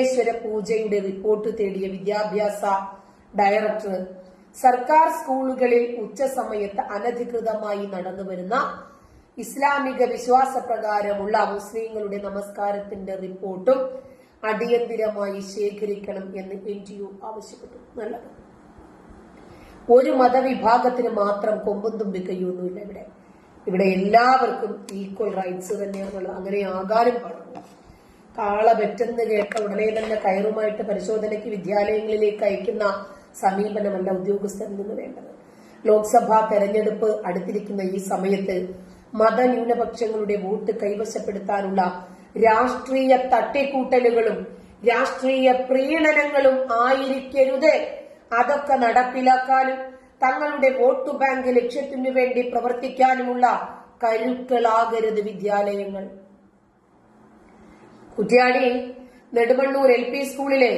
ഈശ്വര പൂജയുടെ റിപ്പോർട്ട് തേടിയ വിദ്യാഭ്യാസ ഡയറക്ടർ സർക്കാർ സ്കൂളുകളിൽ ഉച്ചസമയത്ത് അനധികൃതമായി നടന്നുവരുന്ന ഇസ്ലാമിക വിശ്വാസപ്രകാരമുള്ള മുസ്ലിങ്ങളുടെ നമസ്കാരത്തിന്റെ റിപ്പോർട്ടും അടിയന്തിരമായി ശേഖരിക്കണം എന്ന് എൻ ടി യു ആവശ്യപ്പെട്ടു. നല്ലത്. ഒരു മതവിഭാഗത്തിന് മാത്രം കൊമ്പും തുമ്പി കയ്യൊന്നുമില്ല ഇവിടെ. ഇവിടെ എല്ലാവർക്കും ഈക്വൽ റൈറ്റ്സ് തന്നെയാണുള്ളത്. അങ്ങനെ ആകാനും പാടില്ല. കാള പെറ്റെന്ന് കേട്ട ഉടനെ തന്നെ കയറുമായിട്ട് പരിശോധനയ്ക്ക് വിദ്യാലയങ്ങളിലേക്ക് അയക്കുന്ന സമീപനമല്ല ഉദ്യോഗസ്ഥരിൽ നിന്ന് വേണ്ടത്. ലോക്സഭാ തെരഞ്ഞെടുപ്പ് അടുത്തിരിക്കുന്ന ഈ സമയത്ത് മതന്യൂനപക്ഷങ്ങളുടെ വോട്ട് കൈവശപ്പെടുത്താനുള്ള രാഷ്ട്രീയ തട്ടിക്കൂട്ടലുകളും രാഷ്ട്രീയ പ്രീണനങ്ങളും ആയിരിക്കരുത്. അതൊക്കെ നടപ്പിലാക്കാനും തങ്ങളുടെ വോട്ട് ബാങ്ക് ലക്ഷ്യത്തിനു വേണ്ടി പ്രവർത്തിക്കാനുമുള്ള കരുക്കളാകരുത് വിദ്യാലയങ്ങൾ. കുറ്റ്യാടി നെടുമണ്ണൂർ എൽ പി സ്കൂളിലെ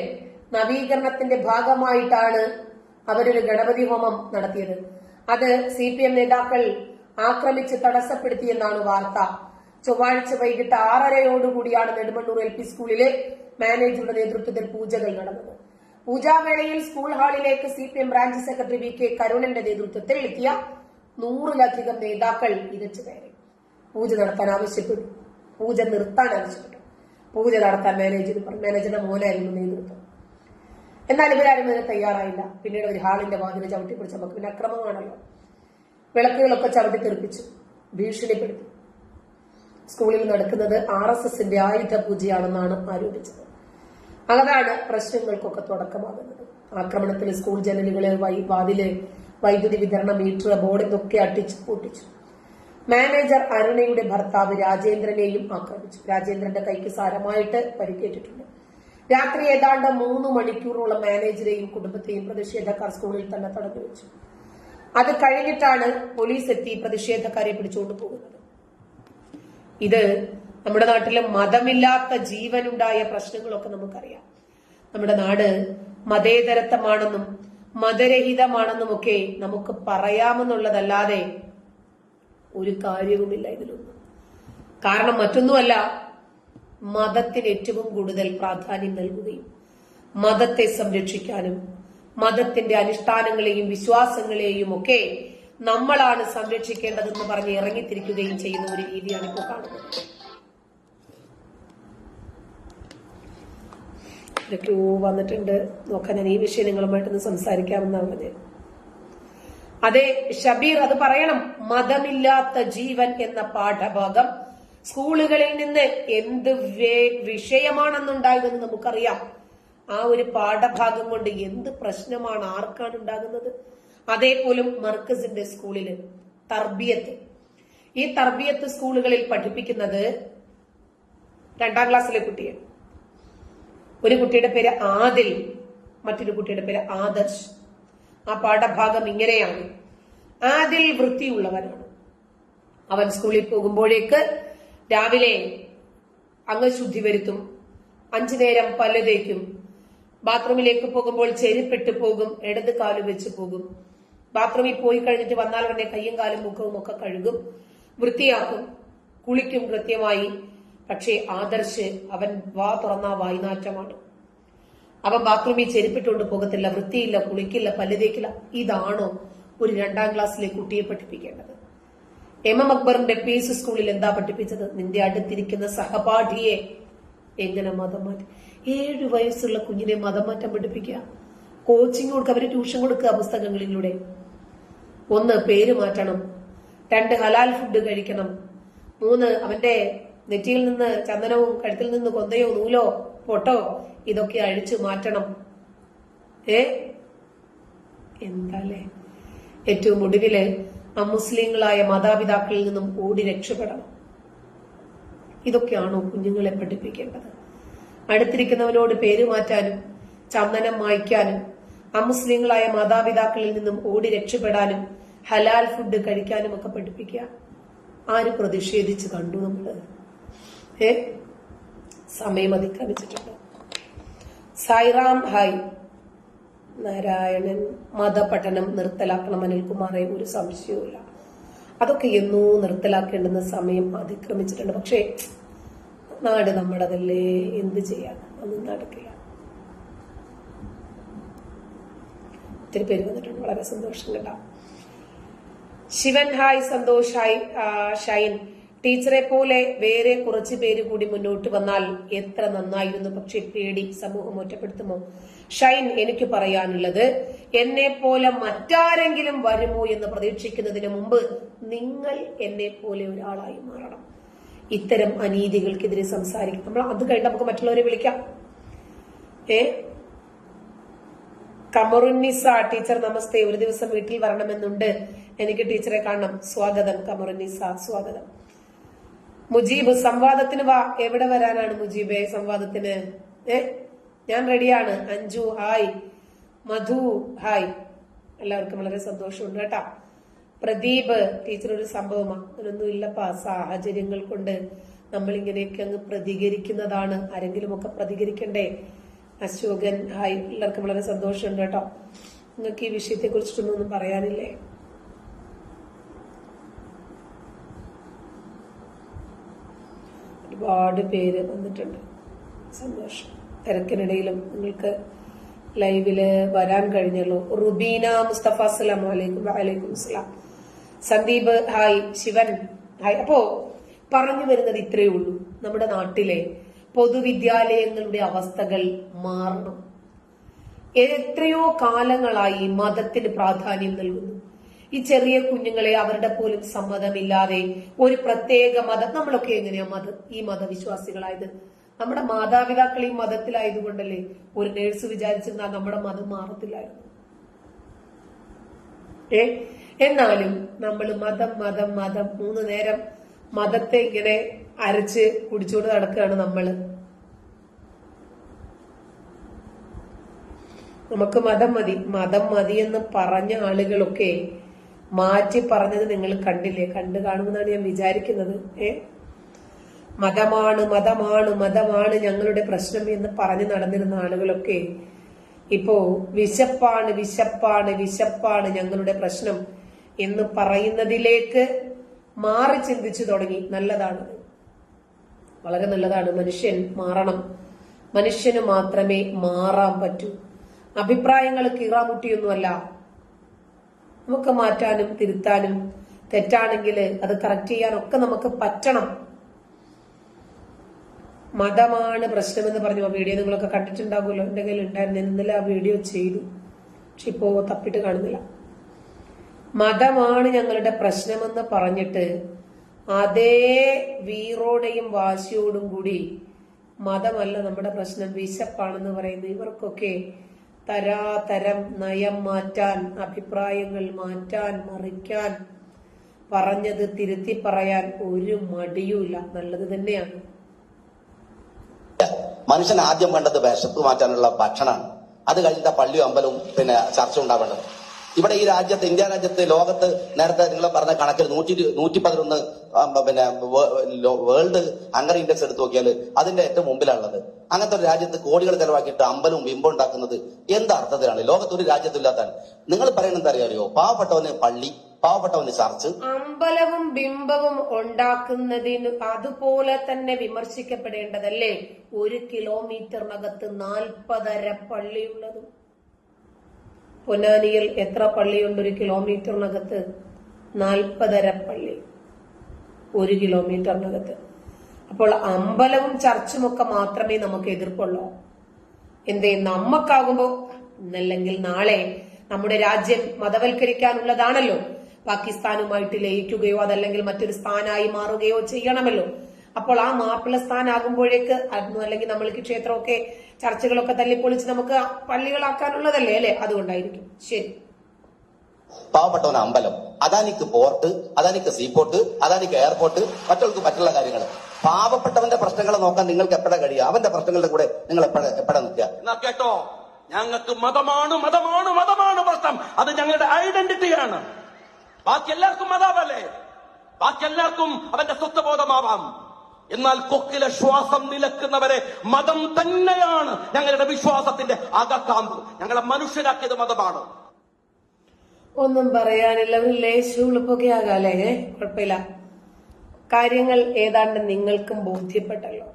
നവീകരണത്തിന്റെ ഭാഗമായിട്ടാണ് അവരൊരു ഗണപതി ഹോമം നടത്തിയത്. അത് സി പി എം നേതാക്കൾ ആക്രമിച്ച് തടസ്സപ്പെടുത്തിയെന്നാണ് വാർത്ത. ചൊവ്വാഴ്ച വൈകിട്ട് ആറരയോടുകൂടിയാണ് നെടുമണ്ണൂർ എൽ പി സ്കൂളിലെ മാനേജറുടെ നേതൃത്വത്തിൽ പൂജകൾ നടന്നത്. പൂജാവേളയിൽ സ്കൂൾ ഹാളിലേക്ക് C P M branch secretary V K കരുണന്റെ നേതൃത്വത്തിൽ എത്തിയ നൂറിലധികം നേതാക്കൾ ഇരച്ചു കയറി പൂജ നടത്താൻ ആവശ്യപ്പെട്ടു. പൂജ നിർത്താൻ ആവശ്യപ്പെട്ടു. പൂജ നടത്താൻ മാനേജർ പറഞ്ഞു മാനേജറുടെ മോനായിരുന്നു നേതൃത്വം എന്നാൽ ഇവരാരും അതിന് തയ്യാറായില്ല. പിന്നീട് ഒരു ഹാളിന്റെ വാതിൽ ചവിട്ടി പിടിച്ച നമുക്ക് പിന്നെ അക്രമമാണല്ലോ വിളക്കുകളൊക്കെ ചവിട്ടി തെറിപ്പിച്ചു ഭീഷണിപ്പെടുത്തി. സ്കൂളിൽ നടക്കുന്നത് ആർ എസ് എസിന്റെ ആയുധ പൂജയാണെന്നാണ് ആരോപിച്ചത്. അതാണ് പ്രശ്നങ്ങൾക്കൊക്കെ തുടക്കമാകുന്നത്. ആക്രമണത്തിൽ സ്കൂൾ ജനലുകളെ വാതിൽ വൈദ്യുതി വിതരണ മീറ്റർ ബോർഡ് ഇതൊക്കെ അട്ടിച്ചു പൊട്ടിച്ചു. മാനേജർ അരുണയുടെ ഭർത്താവ് രാജേന്ദ്രനെയും ആക്രമിച്ചു. രാജേന്ദ്രന്റെ കൈക്ക് സാരമായിട്ട് പരിക്കേറ്റിട്ടുണ്ട്. രാത്രി ഏതാണ്ട് മൂന്ന് മണിക്കൂറോളം മാനേജരെയും കുടുംബത്തെയും പ്രതിഷേധക്കാർ സ്കൂളിൽ തന്നെ തടഞ്ഞു വെച്ചു. അത് കഴിഞ്ഞിട്ടാണ് പോലീസ് എത്തി പ്രതിഷേധക്കാരെ പിടിച്ചുകൊണ്ട് പോകുന്നത്. ഇത് നമ്മുടെ നാട്ടിൽ മതമില്ലാത്ത ജീവനുണ്ടായ പ്രശ്നങ്ങളൊക്കെ നമുക്കറിയാം. നമ്മുടെ നാട് മതേതരത്വമാണെന്നും മതരഹിതമാണെന്നും ഒക്കെ നമുക്ക് പറയാമെന്നുള്ളതല്ലാതെ ഒരു കാര്യവുമില്ല ഇതിലൊന്നും. കാരണം മറ്റൊന്നുമല്ല മതത്തിന് ഏറ്റവും കൂടുതൽ പ്രാധാന്യം നൽകുകയും മതത്തെ സംരക്ഷിക്കാനും മതത്തിന്റെ അനുഷ്ഠാനങ്ങളെയും വിശ്വാസങ്ങളെയും ഒക്കെ നമ്മളാണ് സംരക്ഷിക്കേണ്ടതെന്ന് പറഞ്ഞ് ഇറങ്ങിത്തിരിക്കുകയും ചെയ്യുന്ന ഒരു രീതിയാണ് ഇപ്പോൾ കാണുന്നത്. ഇതൊക്കെയോ വന്നിട്ടുണ്ട്. നോക്കാൻ ഞാൻ ഈ വിഷയം നിങ്ങളുമായിട്ടൊന്ന് സംസാരിക്കാമെന്നാണ് പറഞ്ഞത്. അതെ ഷബീർ അത് പറയണം. മതമില്ലാത്ത ജീവൻ എന്ന പാഠഭാഗം സ്കൂളുകളിൽ നിന്ന് എന്ത് വിഷയമാണെന്നുണ്ടായതെന്ന് നമുക്കറിയാം. ആ ഒരു പാഠഭാഗം കൊണ്ട് എന്ത് പ്രശ്നമാണ് ആർക്കാണ് ഉണ്ടാകുന്നത്? അതേപോലും മർക്കസിന്റെ സ്കൂളിൽ തർബിയത്ത്. ഈ തർബിയത്ത് സ്കൂളുകളിൽ പഠിപ്പിക്കുന്നത് രണ്ടാം ക്ലാസ്സിലെ കുട്ടിയെ. ഒരു കുട്ടിയുടെ പേര് ആദിൽ മറ്റൊരു കുട്ടിയുടെ പേര് ആദർശ്. ആ പാഠഭാഗം ഇങ്ങനെയാണ്. ആദിൽ വൃത്തിയുള്ളവനാണ്. അവൻ സ്കൂളിൽ പോകുമ്പോഴേക്ക് രാവിലെ അംഗശുദ്ധി വരുത്തും. അഞ്ചു നേരം പല്ല് തേക്കും. ബാത്റൂമിലേക്ക് പോകുമ്പോൾ ചെരുപ്പിട്ട് പോകും. ഇടത് കാൽ വെച്ച് പോകും. ബാത്റൂമിൽ പോയി കഴിഞ്ഞിട്ട് വന്നാൽ ഉടനെ കയ്യും കാലും മുഖവും ഒക്കെ കഴുകും. വൃത്തിയാക്കും. കുളിക്കും കൃത്യമായി. പക്ഷേ ആദർശ് അവൻ വാ തുറന്ന വായ്നാറ്റമാണ്. അവൻ ബാത്റൂമിൽ ചെരുപ്പിട്ടുകൊണ്ട് പോകത്തില്ല വൃത്തിയില്ല കുളിക്കില്ല പല്ല് തേക്കില്ല ഇതാണോ ഒരു രണ്ടാം ക്ലാസ്സിലെ കുട്ടിയെ പഠിപ്പിക്കേണ്ടത്? എം എം അക്ബറിന്റെ പീസ് സ്കൂളിൽ എന്താ പഠിപ്പിച്ചത്? നിന്റെ അടുത്തിരിക്കുന്ന സഹപാഠിയെ എങ്ങനെ മതം മാറ്റി? ഏഴു വയസ്സുള്ള കുഞ്ഞിനെ മതം മാറ്റം പഠിപ്പിക്കുക? കോച്ചിങ് കൊടുക്കുക അവർ ട്യൂഷൻ കൊടുക്കുക പുസ്തകങ്ങളിലൂടെ? ഒന്ന് പേര് മാറ്റണം. രണ്ട് ഹലാൽ ഫുഡ് കഴിക്കണം. മൂന്ന് അവന്റെ നെറ്റിയിൽ നിന്ന് ചന്ദനവും കഴുത്തിൽ നിന്ന് കൊന്തയോ നൂലോ പൊട്ടോ ഇതൊക്കെ അഴിച്ചു മാറ്റണം. ഏ? എന്താലേ ഏറ്റവും ഒടുവിൽ അമുസ്ലിങ്ങളായ മാതാപിതാക്കളിൽ നിന്നും ഓടി രക്ഷപ്പെടണം. ഇതൊക്കെയാണോ കുഞ്ഞുങ്ങളെ പഠിപ്പിക്കേണ്ടത്? അടുത്തിരിക്കുന്നവനോട് പേര് മാറ്റാനും ചന്ദനം മായ്ക്കാനും അമുസ്ലിങ്ങളായ മാതാപിതാക്കളിൽ നിന്നും ഓടി രക്ഷപ്പെടാനും ഹലാൽ ഫുഡ് കഴിക്കാനും ഒക്കെ പഠിപ്പിക്കുക. ആര് പ്രതിഷേധിച്ച് കണ്ടു നമ്മൾ? ഏ? സമയം അതിക്രമിച്ചിട്ടുണ്ട്. സായിറാം ഹായ്. നാരായണൻ മതപഠനം നിർത്തലാക്കണം അനിൽകുമാറെ ഒരു സംശയവുമില്ല. അതൊക്കെ എന്നോ നിർത്തലാക്കേണ്ടുന്ന സമയം അതിക്രമിച്ചിട്ടുണ്ട്. പക്ഷേ നാട് നമ്മുടേതല്ലേ? എന്ത് ചെയ്യാൻ? ഒന്നും നടക്കില്ല. ഒത്തിരി പേര് വന്നിട്ടുണ്ട്. വളരെ സന്തോഷം കേട്ടോ. Shivan hi Santhosh hi Shine. ടീച്ചറെ പോലെ വേറെ കുറച്ച് പേര് കൂടി മുന്നോട്ട് വന്നാൽ എത്ര നന്നായിരുന്നു. പക്ഷെ പേടി സമൂഹം ഒറ്റപ്പെടുത്തുമോ? ഷൈൻ എനിക്ക് പറയാനുള്ളത് എന്നെ പോലെ മറ്റാരെങ്കിലും വരുമോ എന്ന് പ്രതീക്ഷിക്കുന്നതിന് മുമ്പ് നിങ്ങൾ എന്നെ പോലെ ഒരാളായി മാറണം. ഇത്തരം അനീതികൾക്കെതിരെ സംസാരിക്കും. നമ്മൾ അത് കഴിഞ്ഞ് നമുക്ക് മറ്റുള്ളവരെ വിളിക്കാം. ഏ? കമറുന്നിസ ടീച്ചർ നമസ്തേ. ഒരു ദിവസം വീട്ടിൽ വരണമെന്നുണ്ട്. എനിക്ക് ടീച്ചറെ കാണണം. സ്വാഗതം കമറുന്നിസ. സ്വാഗതം. മുജീബ് സംവാദത്തിന് വാ. എവിടെ വരാനാണ് മുജീബെ സംവാദത്തിന്? ഏ? ഞാൻ റെഡിയാണ്. അഞ്ജു ഹായ്. മധു ഹായ്. എല്ലാവർക്കും വളരെ സന്തോഷമുണ്ട് കേട്ടാ. പ്രദീപ് ടീച്ചർ ഒരു സംഭവമാ. അങ്ങനൊന്നും ഇല്ലപ്പാ സാഹചര്യങ്ങൾ കൊണ്ട് നമ്മൾ ഇങ്ങനെയൊക്കെ അങ്ങ് പ്രതികരിക്കുന്നതാണ്. ആരെങ്കിലും ഒക്കെ പ്രതികരിക്കണ്ടേ? അശോകൻ ഹായ്. എല്ലാവർക്കും വളരെ സന്തോഷമുണ്ട് കേട്ടോ. നിങ്ങൾക്ക് ഈ വിഷയത്തെ കുറിച്ചിട്ടൊന്നും പറയാനില്ലേ? ഒരുപാട് പേര് വന്നിട്ടുണ്ട്. സന്തോഷം. തിരക്കിനിടയിലും നിങ്ങൾക്ക് ലൈവിൽ വരാൻ കഴിഞ്ഞല്ലോ. റുബീന മുസ്തഫ അസ്സലാം വലൈക്കും വലൈക്കും അസ്സലാം. Sandeep hi Shivan hi. അപ്പോ പറഞ്ഞു വരുന്നത് ഇത്രയേ ഉള്ളൂ. നമ്മുടെ നാട്ടിലെ പൊതുവിദ്യാലയങ്ങളുടെ അവസ്ഥകൾ മാറണം. എത്രയോ കാലങ്ങളായി മതത്തിന് പ്രാധാന്യം നൽകുന്നു. ഈ ചെറിയ കുഞ്ഞുങ്ങളെ അവരുടെ പോലും സമ്മതമില്ലാതെ ഒരു പ്രത്യേക മതം. നമ്മളൊക്കെ എങ്ങനെയാ മത ഈ മതവിശ്വാസികളായത്? നമ്മുടെ മാതാപിതാക്കൾ ഈ മതത്തിലായതുകൊണ്ടല്ലേ ഒരു നേഴ്സ് വിചാരിച്ചിരുന്നാൽ നമ്മുടെ മതം മാറത്തില്ലായിരുന്നു? ഏ? എന്നാലും നമ്മൾ മതം മതം മതം മൂന്ന് നേരം മതത്തെ ഇങ്ങനെ അരച്ച് കുടിച്ചുകൊണ്ട് നടക്കുകയാണ് നമ്മൾ. നമുക്ക് മതം മതി മതം മതി എന്ന് പറഞ്ഞ ആളുകളൊക്കെ മാറ്റി പറഞ്ഞത് നിങ്ങൾ കണ്ടില്ലേ? കണ്ടു കാണുമെന്നാണ് ഞാൻ വിചാരിക്കുന്നത്. ഏ? മതമാണ് മതമാണ് മതമാണ് ഞങ്ങളുടെ പ്രശ്നം എന്ന് പറഞ്ഞു നടന്നിരുന്ന ആളുകളൊക്കെ ഇപ്പോ വിശപ്പാണ് വിശപ്പാണ് വിശപ്പാണ് ഞങ്ങളുടെ പ്രശ്നം എന്ന് പറയുന്നതിലേക്ക് മാറി ചിന്തിച്ചു തുടങ്ങി. നല്ലതാണ്. വളരെ നല്ലതാണ്. മനുഷ്യൻ മാറണം. മനുഷ്യന് മാത്രമേ മാറാൻ പറ്റൂ. അഭിപ്രായങ്ങൾ കീറാമുട്ടിയൊന്നുമല്ല. നമുക്ക് മാറ്റാനും തിരുത്താനും തെറ്റാണെങ്കിൽ അത് കറക്റ്റ് ചെയ്യാനൊക്കെ നമുക്ക് പറ്റണം. മതമാണ് പ്രശ്നമെന്ന് പറഞ്ഞു. ആ വീഡിയോ നിങ്ങളൊക്കെ കണ്ടിട്ടുണ്ടാകുമല്ലോ. എന്റെ കയ്യിൽ ഉണ്ടായിരുന്നു ഇന്നലെ ആ വീഡിയോ ചെയ്തു. പക്ഷെ ഇപ്പോ തപ്പിട്ട് കാണുന്നില്ല. മതമാണ് ഞങ്ങളുടെ പ്രശ്നമെന്ന് പറഞ്ഞിട്ട് അതേ വീറോടെയും വാശിയോടും കൂടി മതമല്ല നമ്മുടെ പ്രശ്നം. വിശപ്പാണെന്ന് പറയുന്നു ഇവർക്കൊക്കെ തരാതരം നയം മാറ്റാൻ അഭിപ്രായങ്ങൾ മാറ്റാൻ മറിക്കാൻ പറഞ്ഞത് തിരുത്തി പറയാൻ ഒരു മടിയുമില്ല. നല്ലത് തന്നെയാണ്. മനുഷ്യൻ ആദ്യം കണ്ടത് വിശപ്പ് മാറ്റാനുള്ള ഭക്ഷണമാണ്. അത് കഴിഞ്ഞിട്ട് പള്ളിയും അമ്പലവും പിന്നെ ചർച്ച ഉണ്ടാവേണ്ടത് ഇവിടെ ഈ രാജ്യത്ത് ഇന്ത്യ രാജ്യത്ത് ലോകത്ത് നേരത്തെ നിങ്ങൾ പറഞ്ഞ കണക്കിൽ നൂറ്റി നൂറ്റി പതിനൊന്ന് പിന്നെ വേൾഡ് ഹങ്കർ ഇൻഡെക്സ് എടുത്തു നോക്കിയാൽ അതിന്റെ ഏറ്റവും മുമ്പിലാണുള്ളത്. അങ്ങനത്തെ ഒരു രാജ്യത്ത് കോടികൾ ചെലവാക്കിയിട്ട് അമ്പലവും ബിംബം ഉണ്ടാക്കുന്നത് എന്ത് അർത്ഥത്തിലാണ്? ലോകത്ത് ഒരു രാജ്യത്തില്ലാത്താണ് നിങ്ങൾ പറയുന്നത് അറിയാമോ പാവപ്പെട്ടവന് പള്ളി പാവപ്പെട്ടവന് ചർച്ച്. അമ്പലവും ബിംബവും ഉണ്ടാക്കുന്നതിന് അതുപോലെ തന്നെ വിമർശിക്കപ്പെടേണ്ടതല്ലേ? ഒരു കിലോമീറ്ററിനകത്ത് നാൽപ്പതര പള്ളിയുള്ളതും. പൊന്നാനിയിൽ എത്ര പള്ളിയുണ്ട്? ഒരു കിലോമീറ്ററിനകത്ത് നാൽപ്പതര പള്ളി. ഒരു കിലോമീറ്ററിനകത്ത്. അപ്പോൾ അമ്പലവും ചർച്ചും ഒക്കെ മാത്രമേ നമുക്ക് എതിർപ്പുള്ളൂ. എന്തേ നമ്മക്കാകുമ്പോ ഇന്നല്ലെങ്കിൽ നാളെ നമ്മുടെ രാജ്യം മതവൽക്കരിക്കാനുള്ളതാണല്ലോ. പാകിസ്ഥാനുമായിട്ട് ലയിക്കുകയോ അതല്ലെങ്കിൽ മറ്റൊരു സ്ഥാനായി മാറുകയോ ചെയ്യണമല്ലോ. അപ്പോൾ ആ മാപ്പിള സ്ഥാനാകുമ്പോഴേക്ക് അതൊന്നും അല്ലെങ്കിൽ നമ്മൾക്ക് ക്ഷേത്രമൊക്കെ ചർച്ചകളൊക്കെ തല്ലിപ്പൊളിച്ച് നമുക്ക് പള്ളികളാക്കാനുള്ളതല്ലേ അല്ലെ? അതുകൊണ്ടായിരിക്കും. ശരി. പാവപ്പെട്ടവന് അമ്പലം. അദാനിക്ക് പോർട്ട് അദാനിക്ക് സീപോർട്ട് അദാനിക്ക് എയർപോർട്ട് മറ്റുള്ളവർക്ക് മറ്റുള്ള കാര്യങ്ങൾ. പാവപ്പെട്ടവന്റെ പ്രശ്നങ്ങൾ നോക്കാൻ നിങ്ങൾക്ക് എപ്പോഴാ കഴിയുക? അവന്റെ പ്രശ്നങ്ങളുടെ കൂടെ നിങ്ങൾ എപ്പോഴാ എപ്പോഴാ നിൽക്കുക? എന്നാ കേട്ടോ? ഞങ്ങൾക്ക് മതമാണ് മതമാണ് മതമാണ് പ്രശ്നം. അത് ഞങ്ങളുടെ ഐഡന്റിറ്റിയാണ്. ബാക്കി എല്ലാവർക്കും മതാവല്ലേ ബാക്കി എല്ലാവർക്കും അവന്റെ സ്വത്വബോധമാവാം. എന്നാൽ കൊക്കിലെ ശ്വാസം നിലക്കുന്നവരെ മതം തന്നെയാണ് ഞങ്ങളുടെ വിശ്വാസത്തിന്റെ അകക്കാമ്പ്. ഞങ്ങളെ മനുഷ്യരാക്കിയത് മതമാണ്. ഒന്നും പറയാനില്ല ഒരു ലേശുളിപ്പൊക്കെ ആകാല്ലേ ഏ? കുഴപ്പമില്ല. കാര്യങ്ങൾ ഏതാണ്ട് നിങ്ങൾക്കും ബോധ്യപ്പെട്ടല്ലോ.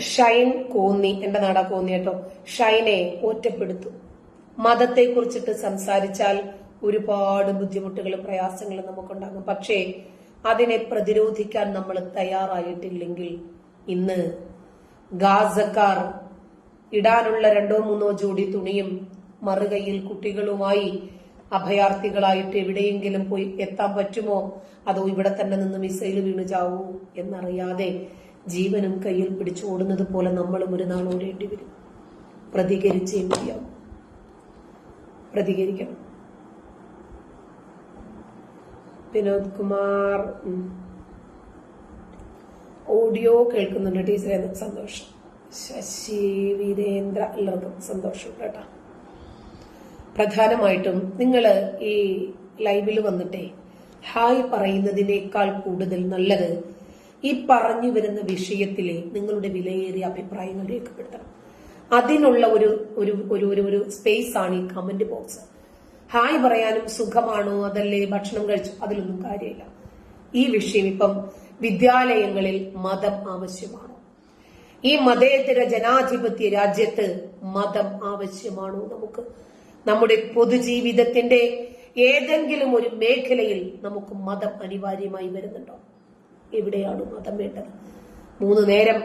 ഷൈൻ കോന്നി എന്റെ നാടാ കോന്നി കേട്ടോ. ഷൈനെ ഒറ്റപ്പെടുത്തു. മതത്തെ കുറിച്ചിട്ട് സംസാരിച്ചാൽ ഒരുപാട് ബുദ്ധിമുട്ടുകളും പ്രയാസങ്ങളും നമുക്കുണ്ടാകും. പക്ഷേ അതിനെ പ്രതിരോധിക്കാൻ നമ്മൾ തയ്യാറായിട്ടില്ലെങ്കിൽ ഇന്ന് ഗാസക്കാർ ഇടാനുള്ള രണ്ടോ മൂന്നോ ജോഡി തുണിയും മറുകയിൽ കുട്ടികളുമായി അഭയാർത്ഥികളായിട്ട് എവിടെയെങ്കിലും പോയി എത്താൻ പറ്റുമോ? അതോ ഇവിടെ തന്നെ നിന്ന് മിസൈൽ വീണു ചാവൂ എന്നറിയാതെ ജീവനും കയ്യിൽ പിടിച്ചു ഓടുന്നത് പോലെ നമ്മളും ഒരു നാൾ ഓടേണ്ടി വരും. പ്രതികരിച്ചേ മതിയാവും. പ്രതികരിക്കണം. വിനോദ് കുമാർ. ഓഡിയോ കേൾക്കുന്നുണ്ട് ടീച്ചറെ. സന്തോഷം. ശശി വീരേന്ദ്ര എല്ലാവർക്കും സന്തോഷം കേട്ടോ. പ്രധാനമായിട്ടും നിങ്ങൾ ഈ ലൈവിൽ വന്നിട്ടേ ഹായ് പറയുന്നതിനേക്കാൾ കൂടുതൽ നല്ലത് ഈ പറഞ്ഞു വരുന്ന വിഷയത്തിലെ നിങ്ങളുടെ വിലയേറിയ അഭിപ്രായങ്ങൾ രേഖപ്പെടുത്തണം. അതിനുള്ള ഒരു ഒരു ഒരു ഒരു സ്പേസ് ആണ് ഈ കമന്റ് ബോക്സ് ഹായ് പറയാനും സുഖമാണോ? അതല്ലേ ഭക്ഷണം കഴിച്ചു അതിലൊന്നും കാര്യമില്ല. ഈ വിഷയം ഇപ്പം വിദ്യാലയങ്ങളിൽ മതം ആവശ്യമാണ്? ഈ മതേതര ജനാധിപത്യ രാജ്യത്ത് മതം ആവശ്യമാണോ നമുക്ക്? നമ്മുടെ പൊതുജീവിതത്തിന്റെ ഏതെങ്കിലും ഒരു മേഖലയിൽ നമുക്ക് മതം അനിവാര്യമായി വരുന്നുണ്ടോ? എവിടെയാണ് മതം വേണ്ടത്? മൂന്ന് നേരം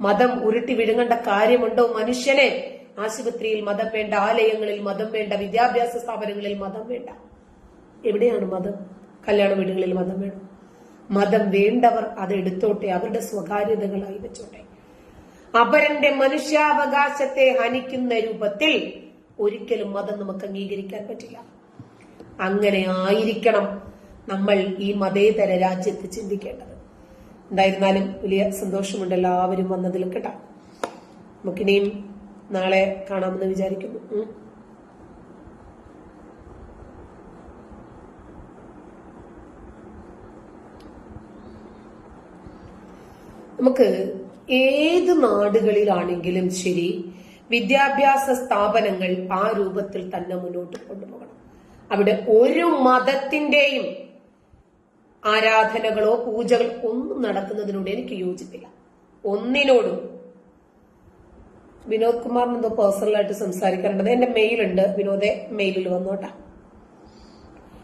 മതം ഉരുട്ടി വിഴുങ്ങേണ്ട കാര്യമുണ്ടോ മനുഷ്യനെ? ആശുപത്രിയിൽ മതം വേണ്ട ആലയങ്ങളിൽ മതം വേണ്ട വിദ്യാഭ്യാസ സ്ഥാപനങ്ങളിൽ മതം വേണ്ട. എവിടെയാണ് മതം? കല്യാണ വീടുകളിൽ മതം വേണം. മതം വേണ്ടവർ അത് എടുത്തോട്ടെ അവരുടെ സ്വകാര്യതകളായി വെച്ചോട്ടെ. അപരന്റെ മനുഷ്യാവകാശത്തെ ഹനിക്കുന്ന രൂപത്തിൽ ഒരിക്കലും മതം നമുക്ക് അംഗീകരിക്കാൻ പറ്റില്ല. അങ്ങനെ ആയിരിക്കണം നമ്മൾ ഈ മതേതര രാജ്യത്ത് ചിന്തിക്കേണ്ടത്. എന്തായിരുന്നാലും വലിയ സന്തോഷമുണ്ട് എല്ലാവരും വന്നതിൽ കേട്ടാ. നമുക്കിനിയും നാളെ കാണാമെന്ന് വിചാരിക്കുന്നു. നമുക്ക് ഏത് നാടുകളിലാണെങ്കിലും ശരി വിദ്യാഭ്യാസ സ്ഥാപനങ്ങൾ ആ രൂപത്തിൽ തന്നെ മുന്നോട്ട് കൊണ്ടുപോകണം. അവിടെ ഒരു മതത്തിന്റെയും ആരാധനകളോ പൂജകളോ ഒന്നും നടക്കുന്നതിനോട് എനിക്ക് യോജിപ്പില്ല. ഒന്നിനോടും വിനോദ് കുമാറിന് എന്തോ പേഴ്സണലായിട്ട് സംസാരിക്കാറുണ്ട് എന്റെ മെയിൽ ഉണ്ട്. വിനോദെ മെയിലിൽ വന്നോട്ടാ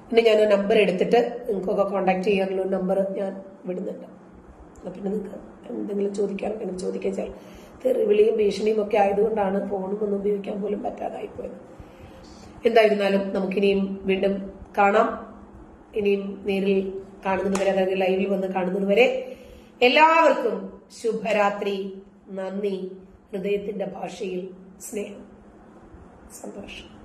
പിന്നെ ഞാൻ നമ്പർ എടുത്തിട്ട് നിങ്ങൾക്കൊക്കെ കോണ്ടാക്ട് ചെയ്യാനുള്ള നമ്പർ ഞാൻ വിടുന്നുണ്ട്. പിന്നെ നിങ്ങൾക്ക് എന്തെങ്കിലും എനിക്ക് ചോദിക്കാൻ വെച്ചാൽ തെറിവിളിയും ഭീഷണിയും ഒക്കെ ആയതുകൊണ്ടാണ് ഫോണും ഒന്നും ഉപയോഗിക്കാൻ പോലും പറ്റാതായി പോയത്. എന്തായിരുന്നാലും നമുക്കിനിയും വീണ്ടും കാണാം. ഇനിയും നേരിൽ കാണുന്നതുവരെ അതായത് ലൈവിൽ വന്ന് കാണുന്നതുവരെ എല്ലാവർക്കും ശുഭരാത്രി. നന്ദി. ഹൃദയത്തിന്റെ ഭാഷയിൽ സ്നേഹം സന്തോഷം.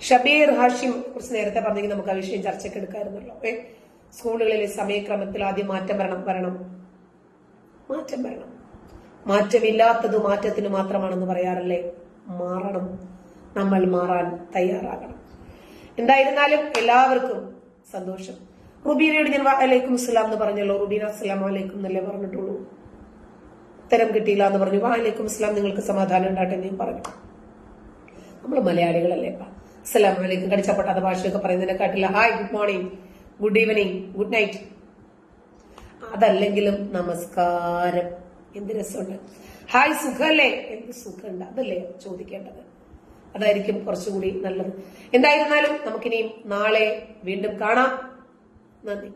ഷബീർ ഹാഷിം കുറിച്ച് നേരത്തെ പറഞ്ഞെങ്കിൽ നമുക്ക് ആ വിഷയം ചർച്ചയ്ക്ക് എടുക്കാമായിരുന്നല്ലോ. ഏ സ്കൂളുകളിലെ സമയക്രമത്തിൽ ആദ്യം മാറ്റം വരണം വരണം. മാറ്റം വരണം. മാറ്റമില്ലാത്തത് മാറ്റത്തിന് മാത്രമാണെന്ന് പറയാറല്ലേ? മാറണം. നമ്മൾ മാറാൻ തയ്യാറാകണം. എന്തായിരുന്നാലും എല്ലാവർക്കും സന്തോഷം. റുബീനയോട് ഞാൻ വലൈക്കും അസ്സലാം എന്ന് പറഞ്ഞല്ലോ. റുബീന അസ്സലാം വലൈക്കും എന്നല്ലേ പറഞ്ഞിട്ടുള്ളൂ. ഉത്തരം കിട്ടിയില്ല എന്ന് പറഞ്ഞു. വലൈക്കും അസ്സലാം നിങ്ങൾക്ക് സമാധാനം ഉണ്ടാട്ടെ എന്ന് പറഞ്ഞു. നമ്മൾ മലയാളികളല്ലേ അസ്സലാം വലൈക്കും കടിച്ചപ്പെട്ടാത്ത ഭാഷയൊക്കെ പറയുന്നതിനെക്കാട്ടില്ല. Hi good morning good evening good night അതല്ലെങ്കിലും നമസ്കാരം. എന്ത് രസമുണ്ട്. ഹായ് സുഖല്ലേ? എന്ത് സുഖമുണ്ട്. അതല്ലേ ചോദിക്കേണ്ടത്. അതായിരിക്കും കുറച്ചുകൂടി നല്ലത്. എന്തായിരുന്നാലും നമുക്കിനിയും നാളെ വീണ്ടും കാണാം. നന്ദി.